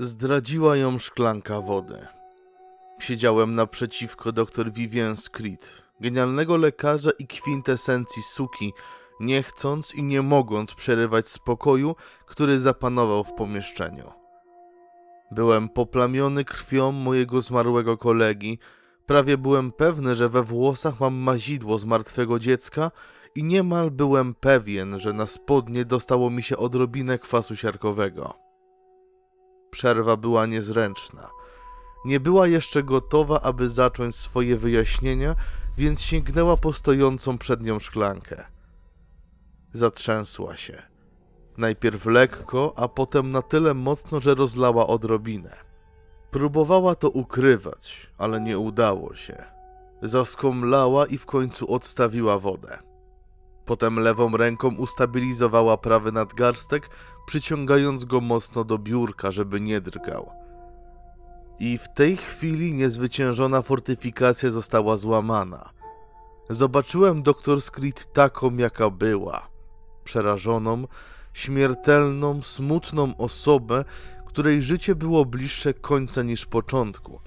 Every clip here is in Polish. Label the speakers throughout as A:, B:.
A: Zdradziła ją szklanka wody. Siedziałem naprzeciwko dr Vivien Screed, genialnego lekarza i kwintesencji suki, nie chcąc i nie mogąc przerywać spokoju, który zapanował w pomieszczeniu. Byłem poplamiony krwią mojego zmarłego kolegi, prawie byłem pewny, że we włosach mam mazidło z martwego dziecka i niemal byłem pewien, że na spodnie dostało mi się odrobinę kwasu siarkowego. Przerwa była niezręczna. Nie była jeszcze gotowa, aby zacząć swoje wyjaśnienia, więc sięgnęła po stojącą przed nią szklankę. Zatrzęsła się. Najpierw lekko, a potem na tyle mocno, że rozlała odrobinę. Próbowała to ukrywać, ale nie udało się. Zaskomlała i w końcu odstawiła wodę. Potem lewą ręką ustabilizowała prawy nadgarstek, przyciągając go mocno do biurka, żeby nie drgał. I w tej chwili niezwyciężona fortyfikacja została złamana. Zobaczyłem doktor Screed taką, jaka była. Przerażoną, śmiertelną, smutną osobę, której życie było bliższe końca niż początku.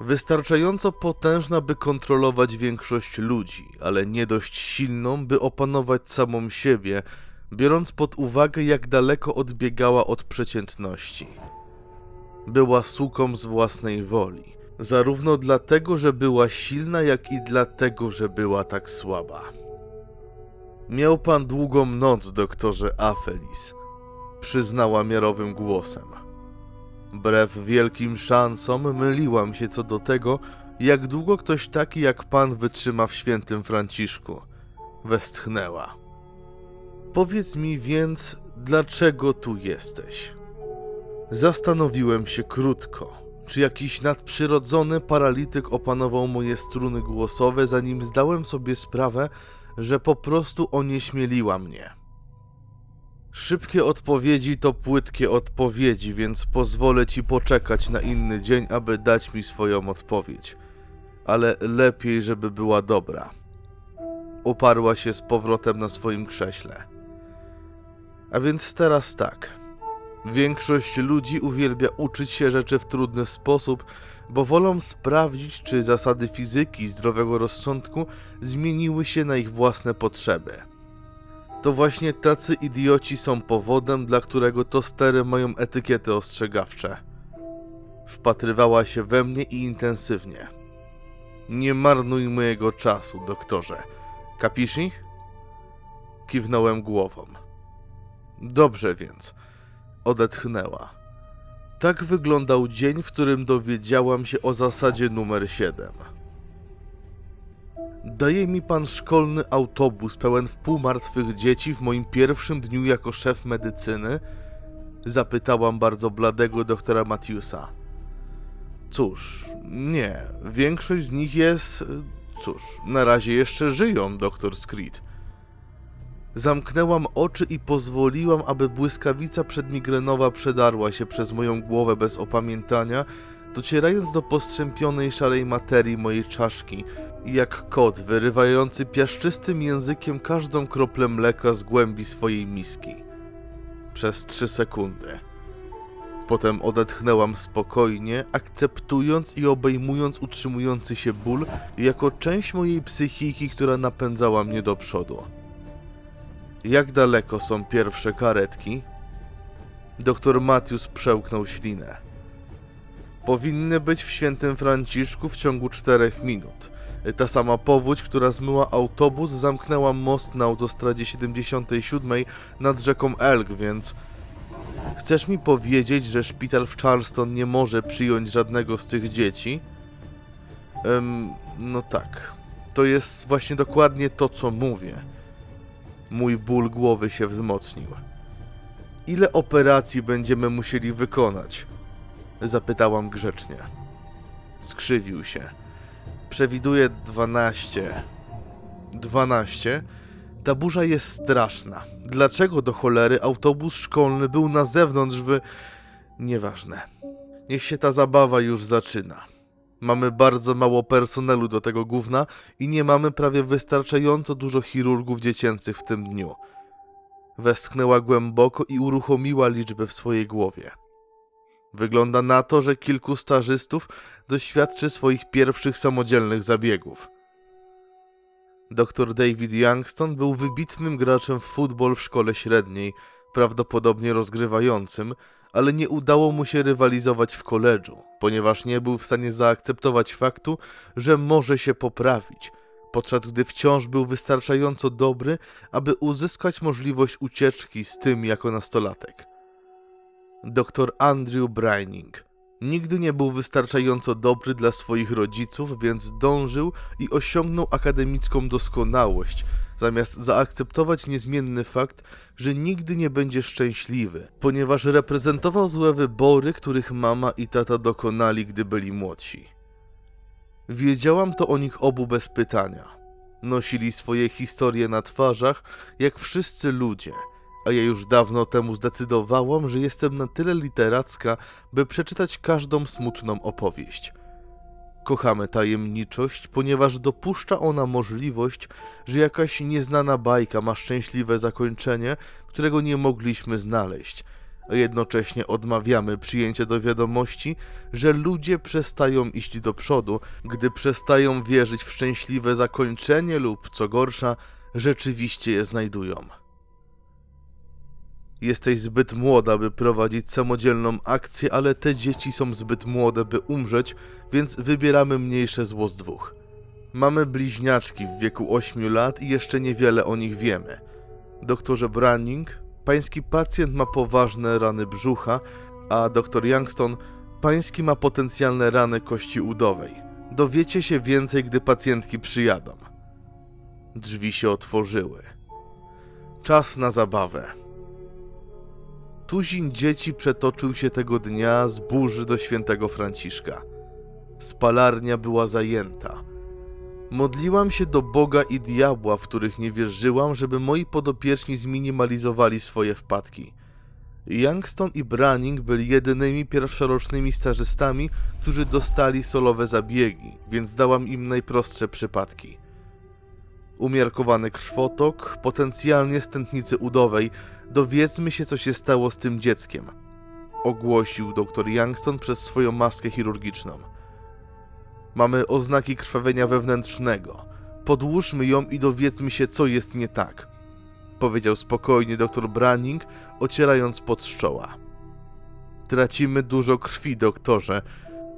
A: Wystarczająco potężna, by kontrolować większość ludzi, ale nie dość silną, by opanować samą siebie, biorąc pod uwagę, jak daleko odbiegała od przeciętności. Była suką z własnej woli, zarówno dlatego, że była silna, jak i dlatego, że była tak słaba. Miał pan długą noc, doktorze Afelis, przyznała miarowym głosem. Wbrew wielkim szansom myliłam się co do tego, jak długo ktoś taki jak pan wytrzyma w świętym Franciszku. Westchnęła. Powiedz mi więc, dlaczego tu jesteś? Zastanowiłem się krótko, czy jakiś nadprzyrodzony paralityk opanował moje struny głosowe, zanim zdałem sobie sprawę, że po prostu onieśmieliła mnie. Szybkie odpowiedzi to płytkie odpowiedzi, więc pozwolę ci poczekać na inny dzień, aby dać mi swoją odpowiedź. Ale lepiej, żeby była dobra. Oparła się z powrotem na swoim krześle. A więc teraz tak. Większość ludzi uwielbia uczyć się rzeczy w trudny sposób, bo wolą sprawdzić, czy zasady fizyki i zdrowego rozsądku zmieniły się na ich własne potrzeby. To właśnie tacy idioci są powodem, dla którego tostery mają etykiety ostrzegawcze. Wpatrywała się we mnie i intensywnie. Nie marnuj mojego czasu, doktorze. Kapiszy? Kiwnąłem głową. Dobrze więc. Odetchnęła. Tak wyglądał dzień, w którym dowiedziałam się o zasadzie numer 7. Daje mi pan szkolny autobus pełen wpół martwych dzieci w moim pierwszym dniu jako szef medycyny? Zapytałam bardzo bladego doktora Matthewsa. Cóż, nie. Większość z nich jest. Cóż, na razie jeszcze żyją, doktor Screed. Zamknęłam oczy i pozwoliłam, aby błyskawica przedmigrenowa przedarła się przez moją głowę bez opamiętania, docierając do postrzępionej szalej materii mojej czaszki, jak kot wyrywający piaszczystym językiem każdą kroplę mleka z głębi swojej miski. Przez trzy sekundy. Potem odetchnęłam spokojnie, akceptując i obejmując utrzymujący się ból jako część mojej psychiki, która napędzała mnie do przodu. Jak daleko są pierwsze karetki? Doktor Matthews przełknął ślinę. Powinny być w świętym Franciszku w ciągu czterech minut. Ta sama powódź, która zmyła autobus, zamknęła most na autostradzie 77 nad rzeką Elk, więc... Chcesz mi powiedzieć, że szpital w Charleston nie może przyjąć żadnego z tych dzieci? Em, no tak. To jest właśnie dokładnie to, co mówię. Mój ból głowy się wzmocnił. Ile operacji będziemy musieli wykonać? Zapytałam grzecznie. Skrzywił się. Przewiduję 12. 12? Ta burza jest straszna. Dlaczego do cholery autobus szkolny był na zewnątrz w... Nieważne. Niech się ta zabawa już zaczyna. Mamy bardzo mało personelu do tego gówna i nie mamy prawie wystarczająco dużo chirurgów dziecięcych w tym dniu. Westchnęła głęboko i uruchomiła liczbę w swojej głowie. Wygląda na to, że kilku stażystów doświadczy swoich pierwszych samodzielnych zabiegów. Dr David Youngston był wybitnym graczem w futbol w szkole średniej, prawdopodobnie rozgrywającym, ale nie udało mu się rywalizować w koledżu, ponieważ nie był w stanie zaakceptować faktu, że może się poprawić, podczas gdy wciąż był wystarczająco dobry, aby uzyskać możliwość ucieczki z tym jako nastolatek. Dr Andrew Brining nigdy nie był wystarczająco dobry dla swoich rodziców, więc dążył i osiągnął akademicką doskonałość, zamiast zaakceptować niezmienny fakt, że nigdy nie będzie szczęśliwy, ponieważ reprezentował złe wybory, których mama i tata dokonali, gdy byli młodsi. Wiedziałam to o nich obu bez pytania. Nosili swoje historie na twarzach, jak wszyscy ludzie, a ja już dawno temu zdecydowałam, że jestem na tyle literacka, by przeczytać każdą smutną opowieść. Kochamy tajemniczość, ponieważ dopuszcza ona możliwość, że jakaś nieznana bajka ma szczęśliwe zakończenie, którego nie mogliśmy znaleźć, a jednocześnie odmawiamy przyjęcia do wiadomości, że ludzie przestają iść do przodu, gdy przestają wierzyć w szczęśliwe zakończenie lub, co gorsza, rzeczywiście je znajdują. Jesteś zbyt młoda, by prowadzić samodzielną akcję, ale te dzieci są zbyt młode, by umrzeć, więc wybieramy mniejsze zło z dwóch. Mamy bliźniaczki w wieku 8 lat i jeszcze niewiele o nich wiemy. Doktorze Branning, pański pacjent ma poważne rany brzucha, a doktor Youngston, pański ma potencjalne rany kości udowej. Dowiecie się więcej, gdy pacjentki przyjadą. Drzwi się otworzyły. Czas na zabawę. Tuzin dzieci przetoczył się tego dnia z burzy do świętego Franciszka. Spalarnia była zajęta. Modliłam się do Boga i diabła, w których nie wierzyłam, żeby moi podopieczni zminimalizowali swoje wpadki. Youngston i Branning byli jedynymi pierwszorocznymi stażystami, którzy dostali solowe zabiegi, więc dałam im najprostsze przypadki. Umiarkowany krwotok, potencjalnie stętnicy udowej, dowiedzmy się, co się stało z tym dzieckiem, ogłosił dr Youngston przez swoją maskę chirurgiczną. Mamy oznaki krwawienia wewnętrznego. Podłóżmy ją i dowiedzmy się, co jest nie tak, powiedział spokojnie dr Branning, ocierając pod szczoła. Tracimy dużo krwi, doktorze,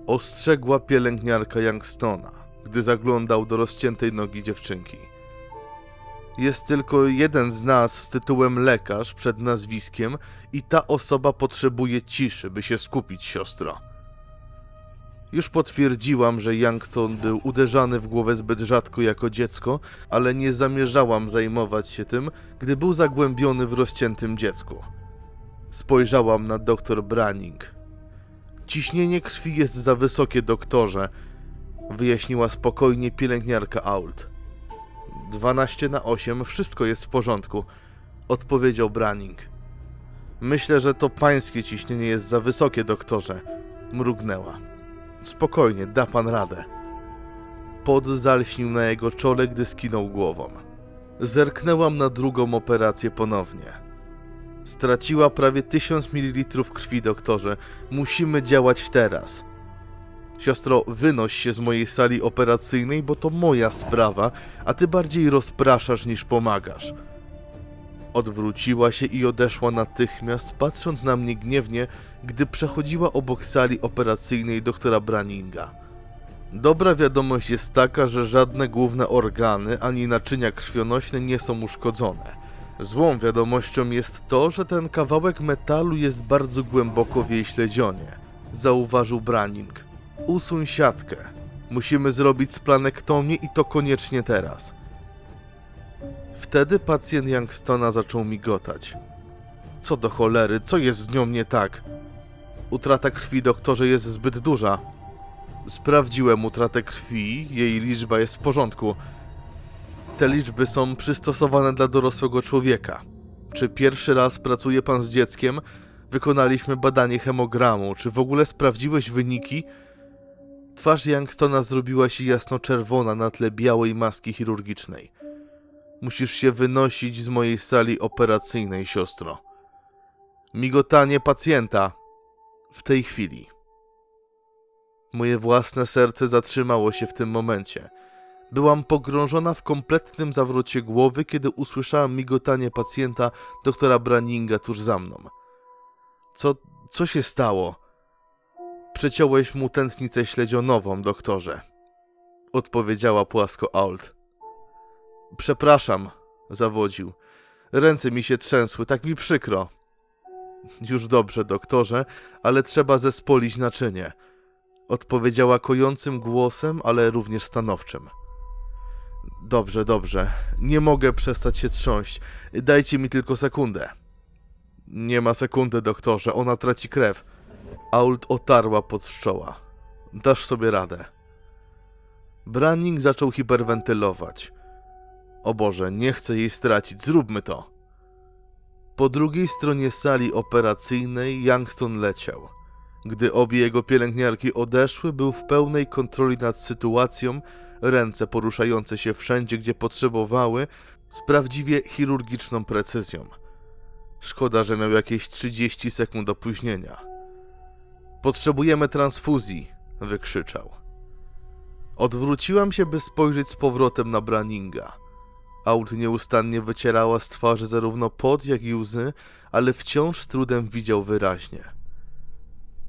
A: ostrzegła pielęgniarka Youngstona, gdy zaglądał do rozciętej nogi dziewczynki. Jest tylko jeden z nas z tytułem lekarz przed nazwiskiem i ta osoba potrzebuje ciszy, by się skupić, siostro. Już potwierdziłam, że Youngston był uderzany w głowę zbyt rzadko jako dziecko, ale nie zamierzałam zajmować się tym, gdy był zagłębiony w rozciętym dziecku. Spojrzałam na doktor Branning. Ciśnienie krwi jest za wysokie, doktorze, wyjaśniła spokojnie pielęgniarka Ault. 12 na 8, wszystko jest w porządku, odpowiedział Branning. Myślę, że to pańskie ciśnienie jest za wysokie, doktorze, mrugnęła. Spokojnie, da pan radę. Pot zalśnił na jego czole, gdy skinął głową. Zerknęłam na drugą operację ponownie. Straciła prawie 1000 ml krwi, doktorze. Musimy działać teraz. Siostro, wynoś się z mojej sali operacyjnej, bo to moja sprawa, a ty bardziej rozpraszasz niż pomagasz. Odwróciła się i odeszła natychmiast, patrząc na mnie gniewnie, gdy przechodziła obok sali operacyjnej doktora Branninga. Dobra wiadomość jest taka, że żadne główne organy ani naczynia krwionośne nie są uszkodzone. Złą wiadomością jest to, że ten kawałek metalu jest bardzo głęboko w jej śledzionie, zauważył Branning. Usuń siatkę. Musimy zrobić splanektomię i to koniecznie teraz. Wtedy pacjent Youngstona zaczął migotać. Co do cholery, co jest z nią nie tak? Utrata krwi, doktorze, jest zbyt duża. Sprawdziłem utratę krwi, jej liczba jest w porządku. Te liczby są przystosowane dla dorosłego człowieka. Czy pierwszy raz pracuje pan z dzieckiem? Wykonaliśmy badanie hemogramu. Czy w ogóle sprawdziłeś wyniki? Twarz Youngstona zrobiła się jasno-czerwona na tle białej maski chirurgicznej. Musisz się wynosić z mojej sali operacyjnej, siostro. Migotanie pacjenta. W tej chwili. Moje własne serce zatrzymało się w tym momencie. Byłam pogrążona w kompletnym zawrocie głowy, kiedy usłyszałam migotanie pacjenta doktora Branninga tuż za mną. Co, co się stało? Przeciąłeś mu tętnicę śledzionową, doktorze. Odpowiedziała płasko Ault. Przepraszam, zawodził. Ręce mi się trzęsły, tak mi przykro. Już dobrze, doktorze, ale trzeba zespolić naczynie. Odpowiedziała kojącym głosem, ale również stanowczym. Dobrze, dobrze. Nie mogę przestać się trząść. Dajcie mi tylko sekundę. Nie ma sekundy, doktorze. Ona traci krew. Ault otarła pod szczoła. Dasz sobie radę. Branning zaczął hiperwentylować. O Boże, nie chcę jej stracić. Zróbmy to. Po drugiej stronie sali operacyjnej Youngston leciał. Gdy obie jego pielęgniarki odeszły, był w pełnej kontroli nad sytuacją, ręce poruszające się wszędzie, gdzie potrzebowały, z prawdziwie chirurgiczną precyzją. Szkoda, że miał jakieś 30 sekund opóźnienia. Potrzebujemy transfuzji, wykrzyczał. Odwróciłam się, by spojrzeć z powrotem na Branninga. Aut nieustannie wycierała z twarzy zarówno pot, jak i łzy, ale wciąż z trudem widział wyraźnie.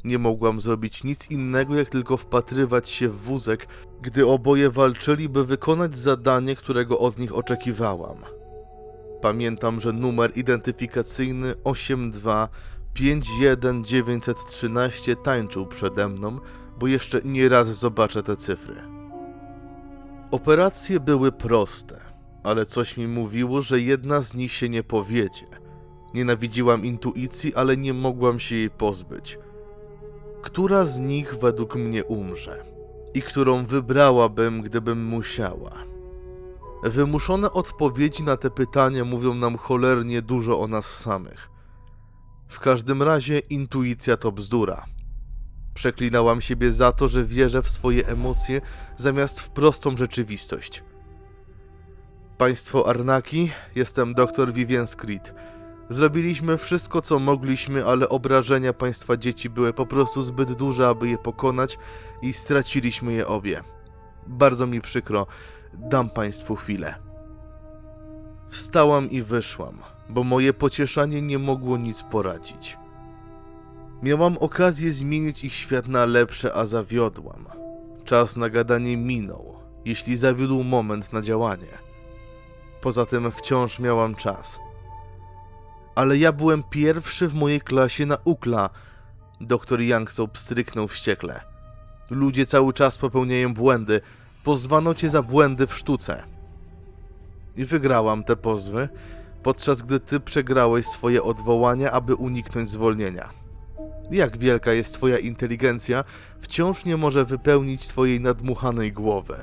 A: Nie mogłam zrobić nic innego, jak tylko wpatrywać się w wózek, gdy oboje walczyli, by wykonać zadanie, którego od nich oczekiwałam. Pamiętam, że numer identyfikacyjny 8251913 tańczył przede mną, bo jeszcze nie raz zobaczę te cyfry. Operacje były proste, ale coś mi mówiło, że jedna z nich się nie powiedzie. Nienawidziłam intuicji, ale nie mogłam się jej pozbyć. Która z nich według mnie umrze? I którą wybrałabym, gdybym musiała? Wymuszone odpowiedzi na te pytania mówią nam cholernie dużo o nas samych. W każdym razie intuicja to bzdura. Przeklinałam siebie za to, że wierzę w swoje emocje zamiast w prostą rzeczywistość. Państwo Arnaki, jestem dr Vivien Screed. Zrobiliśmy wszystko, co mogliśmy, ale obrażenia państwa dzieci były po prostu zbyt duże, aby je pokonać i straciliśmy je obie. Bardzo mi przykro, dam państwu chwilę. Wstałam i wyszłam, bo moje pocieszanie nie mogło nic poradzić. Miałam okazję zmienić ich świat na lepsze, a zawiodłam. Czas na gadanie minął, jeśli zawiódł moment na działanie. Poza tym wciąż miałam czas. Ale ja byłem pierwszy w mojej klasie na ukla. Doktor Youngsoap stryknął wściekle. Ludzie cały czas popełniają błędy. Pozwano cię za błędy w sztuce. I wygrałam te pozwy, podczas gdy ty przegrałeś swoje odwołania, aby uniknąć zwolnienia. Jak wielka jest twoja inteligencja, wciąż nie może wypełnić twojej nadmuchanej głowy.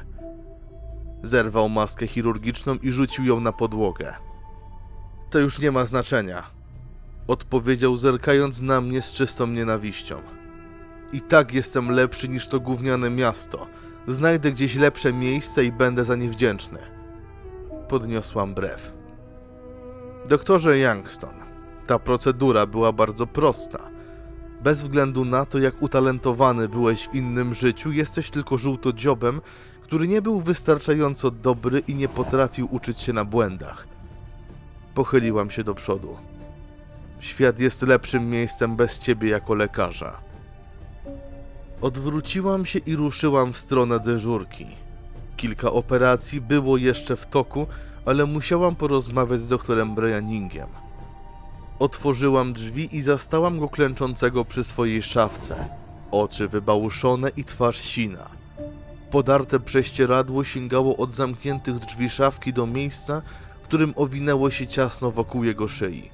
A: Zerwał maskę chirurgiczną i rzucił ją na podłogę. To już nie ma znaczenia, odpowiedział zerkając na mnie z czystą nienawiścią. I tak jestem lepszy niż to gówniane miasto. Znajdę gdzieś lepsze miejsce i będę za nie wdzięczny. Podniosłam brew. Doktorze Youngston, ta procedura była bardzo prosta. Bez względu na to, jak utalentowany byłeś w innym życiu, jesteś tylko żółtodziobem, który nie był wystarczająco dobry i nie potrafił uczyć się na błędach. Pochyliłam się do przodu. Świat jest lepszym miejscem bez ciebie jako lekarza. Odwróciłam się i ruszyłam w stronę dyżurki. Kilka operacji było jeszcze w toku, ale musiałam porozmawiać z doktorem Brianingiem. Otworzyłam drzwi i zastałam go klęczącego przy swojej szafce. Oczy wybałuszone i twarz sina. Podarte prześcieradło sięgało od zamkniętych drzwi szafki do miejsca, w którym owinęło się ciasno wokół jego szyi.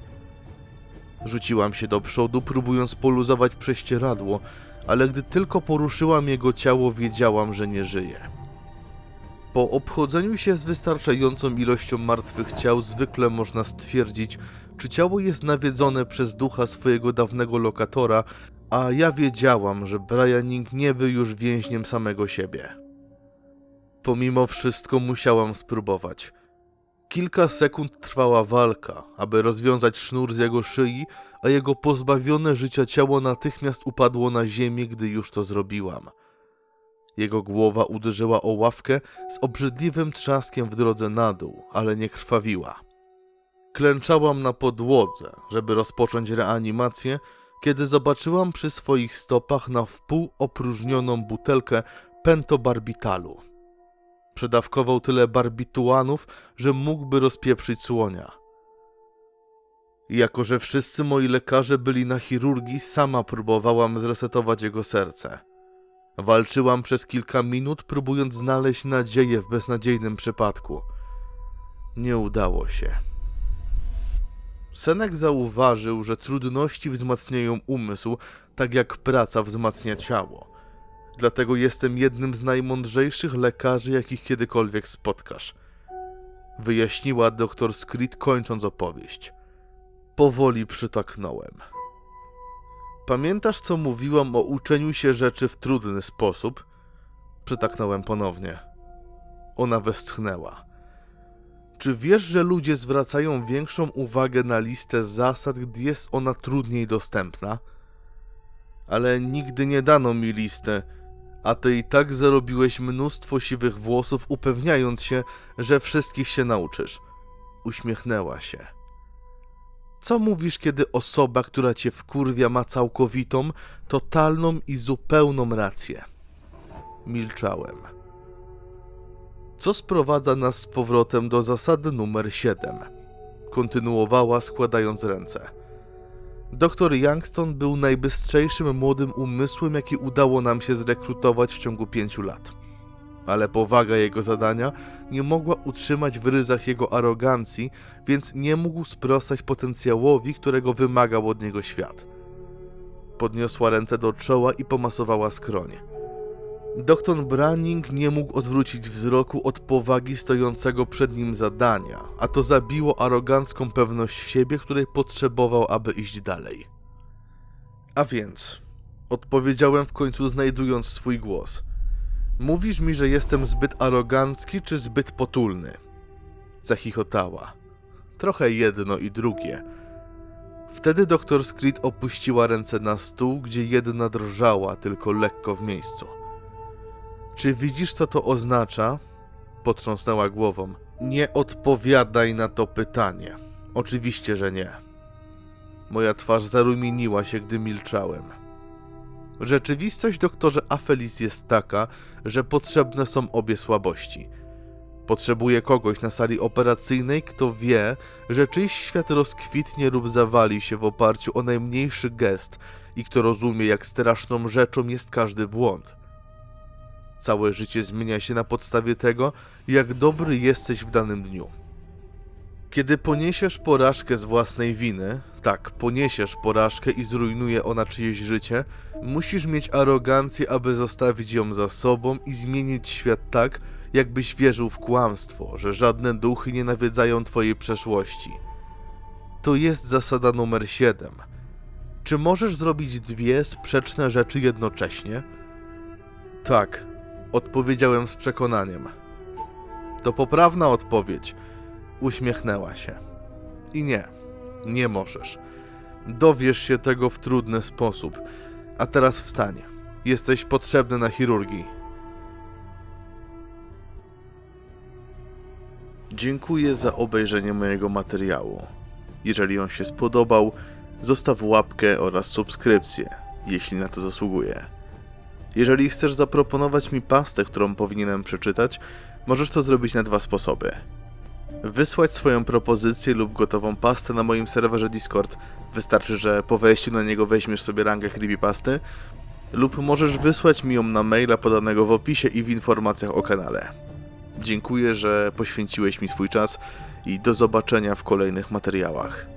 A: Rzuciłam się do przodu, próbując poluzować prześcieradło, ale gdy tylko poruszyłam jego ciało, wiedziałam, że nie żyje. Po obchodzeniu się z wystarczającą ilością martwych ciał, zwykle można stwierdzić, czy ciało jest nawiedzone przez ducha swojego dawnego lokatora, a ja wiedziałam, że Brianing nie był już więźniem samego siebie. Pomimo wszystko musiałam spróbować. Kilka sekund trwała walka, aby rozwiązać sznur z jego szyi, a jego pozbawione życia ciało natychmiast upadło na ziemię, gdy już to zrobiłam. Jego głowa uderzyła o ławkę z obrzydliwym trzaskiem w drodze na dół, ale nie krwawiła. Klęczałam na podłodze, żeby rozpocząć reanimację, kiedy zobaczyłam przy swoich stopach na wpół opróżnioną butelkę pentobarbitalu. Przedawkował tyle barbituanów, że mógłby rozpieprzyć słonia. Jako, że wszyscy moi lekarze byli na chirurgii, sama próbowałam zresetować jego serce. Walczyłam przez kilka minut, próbując znaleźć nadzieję w beznadziejnym przypadku. Nie udało się. Senek zauważył, że trudności wzmacniają umysł, tak jak praca wzmacnia ciało. Dlatego jestem jednym z najmądrzejszych lekarzy, jakich kiedykolwiek spotkasz. Wyjaśniła doktor Screed, kończąc opowieść. Powoli przytaknąłem. Pamiętasz, co mówiłam o uczeniu się rzeczy w trudny sposób? Przytaknąłem ponownie. Ona westchnęła. Czy wiesz, że ludzie zwracają większą uwagę na listę zasad, gdy jest ona trudniej dostępna? Ale nigdy nie dano mi listę, a ty i tak zarobiłeś mnóstwo siwych włosów, upewniając się, że wszystkich się nauczysz. Uśmiechnęła się. Co mówisz, kiedy osoba, która cię wkurwia, ma całkowitą, totalną i zupełną rację? Milczałem. Co sprowadza nas z powrotem do zasady numer 7? Kontynuowała, składając ręce. Doktor Youngston był najbystrzejszym młodym umysłem, jaki udało nam się zrekrutować w ciągu pięciu lat. Ale powaga jego zadania nie mogła utrzymać w ryzach jego arogancji, więc nie mógł sprostać potencjałowi, którego wymagał od niego świat. Podniosła ręce do czoła i pomasowała skroń. Doktor Branning nie mógł odwrócić wzroku od powagi stojącego przed nim zadania, a to zabiło arogancką pewność siebie, której potrzebował, aby iść dalej. A więc, odpowiedziałem w końcu, znajdując swój głos. Mówisz mi, że jestem zbyt arogancki czy zbyt potulny? Zachichotała. Trochę jedno i drugie. Wtedy doktor Screed opuściła ręce na stół, gdzie jedna drżała tylko lekko w miejscu. Czy widzisz, co to oznacza? Potrząsnęła głową. Nie odpowiadaj na to pytanie. Oczywiście, że nie. Moja twarz zarumieniła się, gdy milczałem. Rzeczywistość, doktorze Afelis, jest taka, że potrzebne są obie słabości. Potrzebuję kogoś na sali operacyjnej, kto wie, że czyjś świat rozkwitnie lub zawali się w oparciu o najmniejszy gest i kto rozumie, jak straszną rzeczą jest każdy błąd. Całe życie zmienia się na podstawie tego, jak dobry jesteś w danym dniu. Kiedy poniesiesz porażkę z własnej winy, tak, poniesiesz porażkę i zrujnuje ona czyjeś życie, musisz mieć arogancję, aby zostawić ją za sobą i zmienić świat tak, jakbyś wierzył w kłamstwo, że żadne duchy nie nawiedzają twojej przeszłości. To jest zasada numer 7. Czy możesz zrobić dwie sprzeczne rzeczy jednocześnie? Tak, odpowiedziałem z przekonaniem. To poprawna odpowiedź. Uśmiechnęła się. I nie, nie możesz. Dowiesz się tego w trudny sposób. A teraz wstań. Jesteś potrzebny na chirurgii. Dziękuję za obejrzenie mojego materiału. Jeżeli on się spodobał, zostaw łapkę oraz subskrypcję, jeśli na to zasługuje. Jeżeli chcesz zaproponować mi pastę, którą powinienem przeczytać, możesz to zrobić na dwa sposoby. Wysłać swoją propozycję lub gotową pastę na moim serwerze Discord. Wystarczy, że po wejściu na niego weźmiesz sobie rangę creepypasty, lub możesz wysłać mi ją na maila podanego w opisie i w informacjach o kanale. Dziękuję, że poświęciłeś mi swój czas i do zobaczenia w kolejnych materiałach.